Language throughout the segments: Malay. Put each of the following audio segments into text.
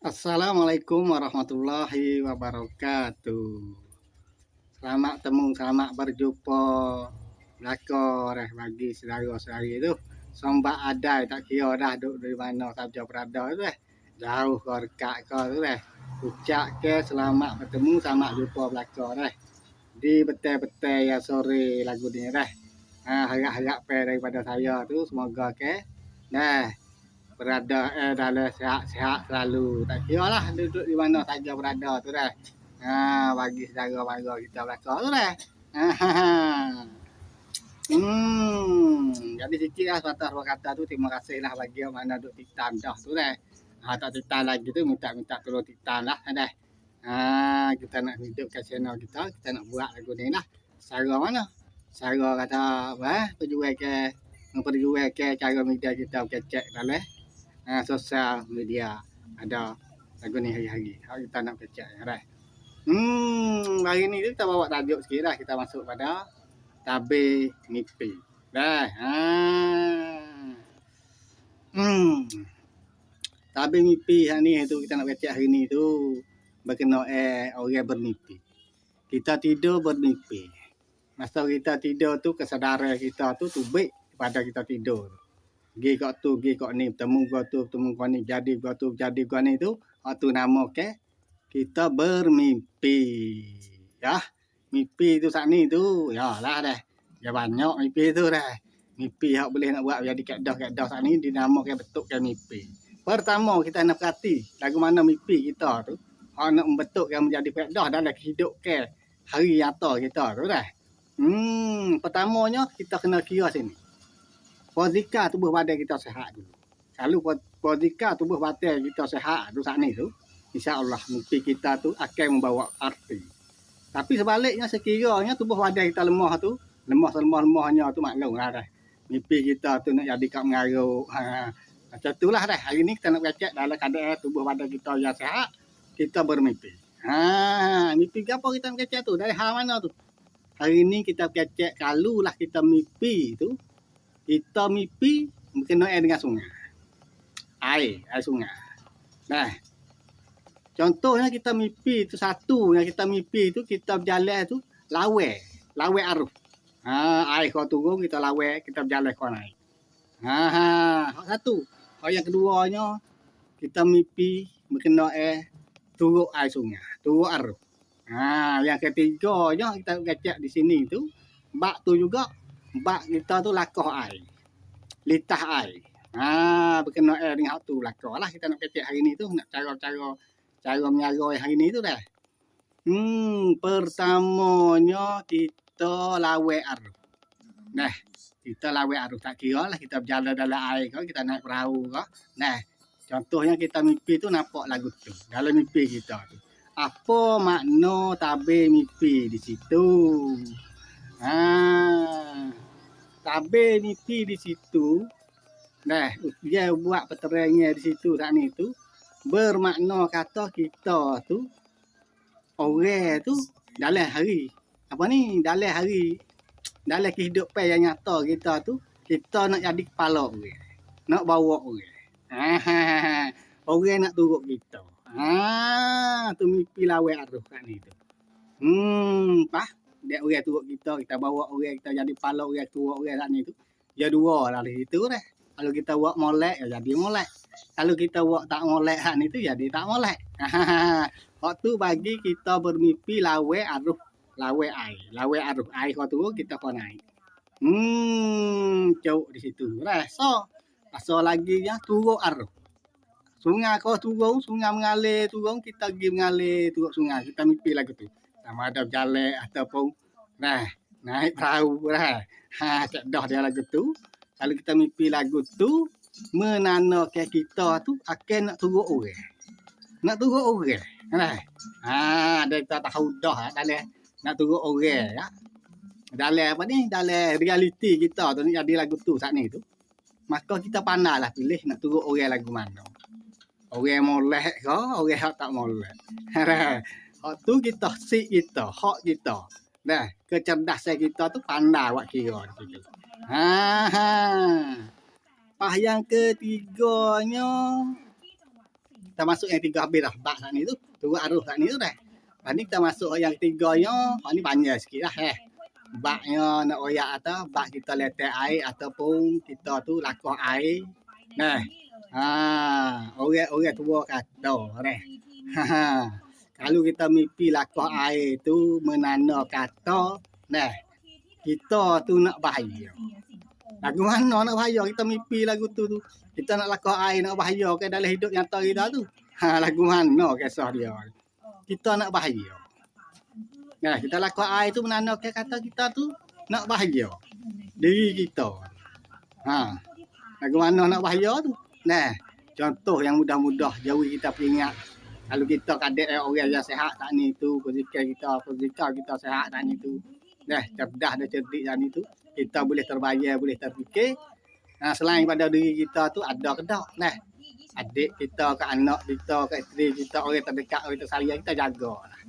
Assalamualaikum warahmatullahi wabarakatuh. Selamat temu, selamat berjumpa. Belakor eh bagi saudara-saudari tu. Sombak adai tak kira dah duduk dari mana saja berada tu eh. Jauh ke dekat ke tu eh. Ucap ke selamat bertemu, selamat jumpa belakor eh. Di betul-betul ya sore lagu ni eh. Ha, harap-harap daripada saya tu semoga ke. Nah, berada eh dalam sihat-sihat selalu. Tak kira lah duduk di mana saja berada tu dah. Ha, bagi saudara mara kita belakang tu dah. Hmm, jadi sikit lah patah dua kata tu terima kasih lah bagi yang mana duduk titan dah tu dah. Ha, tak titan lagi tu minta-minta tolong titan lah dah. Ha, kita nak hidup kat channel kita, kita nak buat lagu ni lah. Cara mana? Cara kata apa eh, perjual ke memperjual ke cara media kita kecek dalam uh, sosial media ada lagu ni hari-hari. Hari kita nak ya dah. Hmm, hari ni kita bawa tajuk sikit lah. Kita masuk pada tabe mimpi. Dah. Ha. Hmm. Tabe mimpi hari ni tu kita nak baca hari ni tu berkenaan eh orang bermimpi. Kita tidur bermimpi. Masa kita tidur tu kesedaran kita tu tu baik pada kita tidur gi kat tu gi kat ni bertemu kau tu bertemu kau ni jadi kau tu jadi kau ni tu hak tu nama ke kita bermimpi ya. Mimpi tu saat ni tu ya lah dah. Ya banyak mimpi tu dah. Mimpi hak boleh nak buat jadi kaedah kaedah saat ni dinamakan betul ke mimpi. Pertama kita nak perhati lagu mana mimpi kita tu hak nak membetulkan menjadi kaedah dalam hidup ke hari nyata kita tu dah. Hmm pertamanya kita kena kira sini Pozika tubuh badan kita sehat dulu. Kalau pozika tubuh badan kita sehat tu saat ni tu, insya-Allah mimpi kita tu akan membawa arti. Tapi sebaliknya sekiranya tubuh badan kita lemah tu, lemah lemah lemahnya tu maklum lah dah. Mimpi kita tu nak jadi kat mengaruk. Ha. Macam itulah dah. Hari ni kita nak baca dalam keadaan tubuh badan kita yang sehat, kita bermimpi. Ha, mimpi apa kita baca tu? Dari hal mana tu? Hari ni kita baca kalau lah kita mimpi tu, kita mimpi berkenaan dengan sungai. Air, air sungai. Nah. Contohnya kita mimpi tu satu yang kita mimpi tu kita berjalan tu lawe, lawe arus. Ha, air kau turun kita lawe, kita berjalan kau naik. Ha, ha, satu. Oh yang keduanya kita mimpi berkenaan air turun air sungai, turun arus. Ha, yang ketiganya kita gacak di sini tu, bak tu juga bak kita tu lakoh air. Litah air. Ha, berkenaan air dengan tu lakoh lah kita nak kecek hari ni tu. Nak cara-cara cara menyara hari ni tu dah. Hmm, pertamanya kita lawe arus. Nah, kita lawe arus tak kira lah kita berjalan dalam air kau, kita naik perahu kau. Nah, contohnya kita mimpi tu nampak lagu tu. Dalam mimpi kita tu. Apa makna tabe mimpi di situ? Ha, tabe mimpi di situ. Nah, dia buat peterangnya di situ saat ni tu. Bermakna kata kita tu orang tu dalam hari. Apa ni? Dalam hari dalam kehidupan yang nyata kita tu kita nak jadi kepala orang. Nak bawa orang. Orang nak turut kita. Ha tu mimpi lawe arus kat ni tu. Hmm pah dia orang turut kita kita bawa orang kita jadi kepala orang turut orang kat ni tu ya dua lah di situ dah kalau kita buat molek ya jadi molek kalau kita buat tak molek ni tu jadi tak molek. Waktu bagi kita bermimpi lawe arus lawe air. Lawe arus air kau tu kita kau naik. Hmm, cuk di situ. Rasa. Rasa lagi ya turun arus. Sungai kau turun, sungai mengalir turun, kita pergi mengalir turun sungai. Kita mimpi lagi tu. Sama ada jalan ataupun nah, naik perahu lah. Ha, cak dah dia lagu tu. Kalau kita mimpi lagu tu, menandakan kita tu akan nak turut orang. Nak turut orang. Kan? Ha, ada kita tahu dah dalam nak turut orang ya. Dalam apa ni? Dalam realiti kita tu ni jadi lagu tu saat ni tu. Maka kita pandailah pilih nak turut orang lagu mana. Orang molek ke, orang tak molek. Tu kita si kita, hak kita. Dah, kecerdasan kita tu pandai buat kira. Ha ha. Pah yang ketiganya kita masuk yang tiga habis dah. Bak saat ni tu. Turut arus ni tu dah. Lepas ni kita masuk yang ketiganya. Hak ni panjang sikit lah eh. Baknya nak oyak atau bak kita letak air ataupun kita tu lakuh air. Nah. Ha, orang-orang tua kata nah. Ha. Kalau kita mimpi lakuh air tu menanda kata nah. Kita tu nak bahaya. Lagu mana nak bahaya kita mimpi lagu tu tu. Kita nak lakuh air nak bahaya ke dalam hidup nyata kita tu. Ha lagu mana kisah dia. Kita nak bahaya. Nah, kita lakuh air tu menanda ke kata kita tu nak bahaya. Diri kita. Ha. Lagu mana nak bahaya tu. Nah, contoh yang mudah-mudah jauh kita peringat. Kalau kita kadek eh, orang yang sehat tak ni tu, fizikal kita, fizikal kita sehat tak ni tu. Nah, cerdas dan cerdik tak ni tu. Kita boleh terbayar, boleh terfikir. Nah, selain pada diri kita tu ada ke tak? Nah, adik kita ke anak kita ke isteri kita orang terdekat orang tersayang kita jaga lah.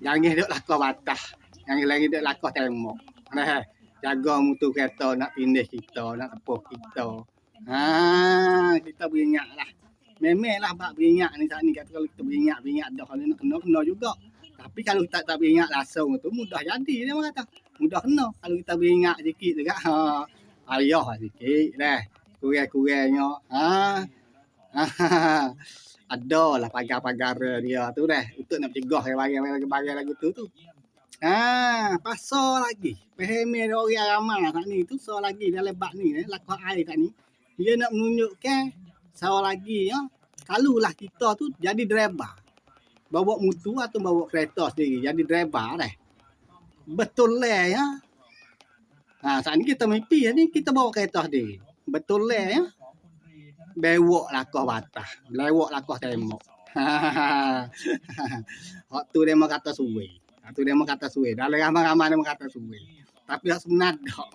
Jangan hidup lakuh batas. Jangan lagi hidup lakuh tembok. Nah, jaga mutu kereta nak pindah kita, nak tepuh kita. Ha, kita beringat lah. Memang lah bak beringat ni saat ni kata kalau kita beringat beringat dah kalau nak kena kena juga. Tapi kalau kita tak beringat langsung tu mudah jadi dia orang kata. Mudah kena. Kalau kita beringat sikit juga ha payah lah sikit dah. Kurang-kurangnya ha. ha. Ada lah pagar-pagar dia tu dah untuk nak cegah barang-barang lagu tu tu. Ha, pasal lagi. Pahami orang ramai tak ni tu so lagi dalam bak ni eh, lakukan air tak ni. Dia nak menunjukkan Sawa lagi ya. Kalulah kita tu jadi driver. Bawa mutu atau bawa kereta sendiri jadi driver dah. Betul lah ya. Ha, saat ni kita mimpi ni kita bawa kereta sendiri. Betul lah ya. Bewok lah kau batas. Lewok lah kau tembok. Hak tu dia mau kata suwe. Hak tu dia mau kata suwe. Dalam ramai-ramai dia mau kata suwe. Tapi hak sebenar dak.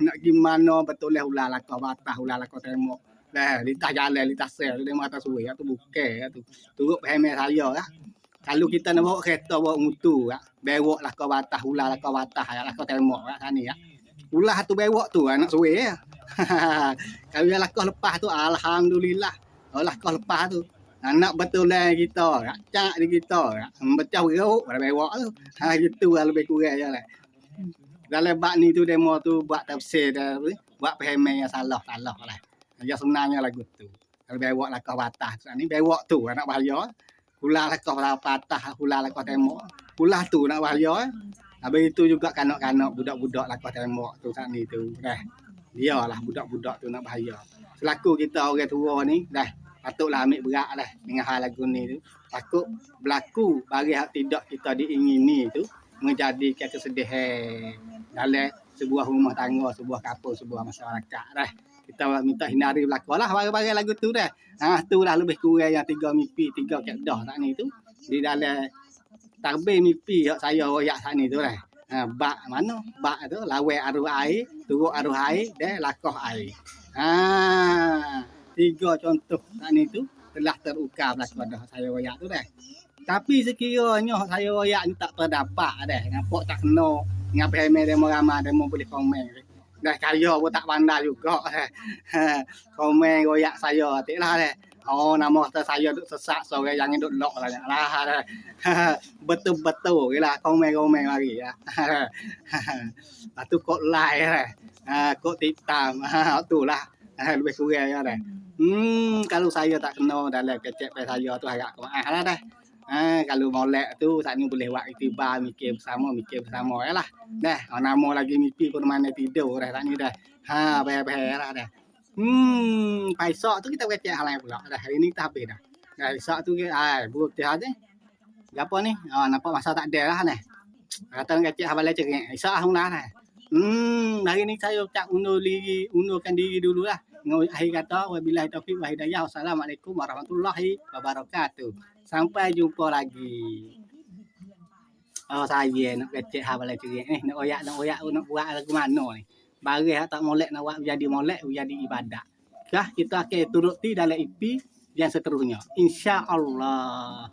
Nak gimana betul lah ulah lah kau batas, ulah lah kau tembok. Dah, lintas jalan, lintas sel, dia mata suwe, tu bukan tu. Turut pahami saya lah. Kalau kita nak bawa kereta, bawa mutu, ya. bewok lah kau batas, ulah lah kau batas, ya. lah kau tembok kat sana. Ya. Ulah tu bewok tu, anak suwe. Ya. Kalau yang lakah lepas tu, Alhamdulillah. Allah kau lepas tu. Anak betul lah kita, ya. cak di kita. Ya. Becah beruk pada bewok tu. Ha, gitu lah lebih kurang je lah. Dalam bak ni tu demo tu buat tafsir dah, buat pahami yang salah-salah lah. Ya sebenarnya lagu tu. Kalau bewak lah kau batas. Ni bewak tu nak bahaya. Hula lah kau patah. Hula lah kau tembok. Hula tu nak bahaya. Habis itu juga kanak-kanak budak-budak lah kau tembok tu saat ni tu. Dah. Dia lah budak-budak tu nak bahaya. Selaku kita orang tua ni. Dah. Patutlah ambil berat lah dengan hal lagu ni tu. Takut berlaku bagi hak tidak kita diingini tu. Menjadikan kesedihan dalam sebuah rumah tangga, sebuah kapal, sebuah masyarakat. Dah kita minta hindari berlaku lah barang-barang lagu tu dah. Ha tu lah lebih kurang yang tiga mimpi, tiga kedah tak ni tu. Di dalam tarbih mimpi yang saya royak saat ni tu dah. Ha, bak mana? Bak tu lawe arus air, turut arus air dan lakoh air. Ha tiga contoh saat ni tu telah terukar berlaku pada saya royak tu dah. Tapi sekiranya saya royak ni tak terdapat dah. Nampak tak kena. Ngapai demo ramai demo boleh komen dah kaya pun tak pandai juga. Komen royak saya tik lah deh. Oh nama kata saya duk sesak sore yang duk lok lah lah. Betul-betul lah komen-komen lagi ya. Lepas tu kok like lah. Kok titam. Tu lah. Lebih kurang ya deh. Hmm, kalau saya tak kena dalam kecek saya tu agak maaf lah dah. Ha, kalau molek tu saat ni boleh buat itibar mikir bersama mikir bersama ya lah. Dah, nama lagi mimpi pun mana tidur dah tak ni dah. Ha, bayar-bayar lah dah. Hmm, paisok tu kita kecek hal lain pula. Dah hari ni kita habis dah. Dah esok tu ai buruk tiap ni. Apa ni? Oh, nampak masa tak ada lah ni. Kata nak kecek hal lain cerik. Esok ah lah dah. Hmm, hari ni saya ucap undur diri, undurkan diri dulu lah. Akhir kata, wabillahi taufiq wa hidayah. Wassalamualaikum warahmatullahi wabarakatuh. Sampai jumpa lagi. Oh saya nak kecek hal balik ceria ni. Nak oyak nak oyak nak buat lagu mana ni. Barang tak molek nak buat jadi molek jadi ibadat. Kah kita akan turuti dalam IP yang seterusnya. Insya Allah.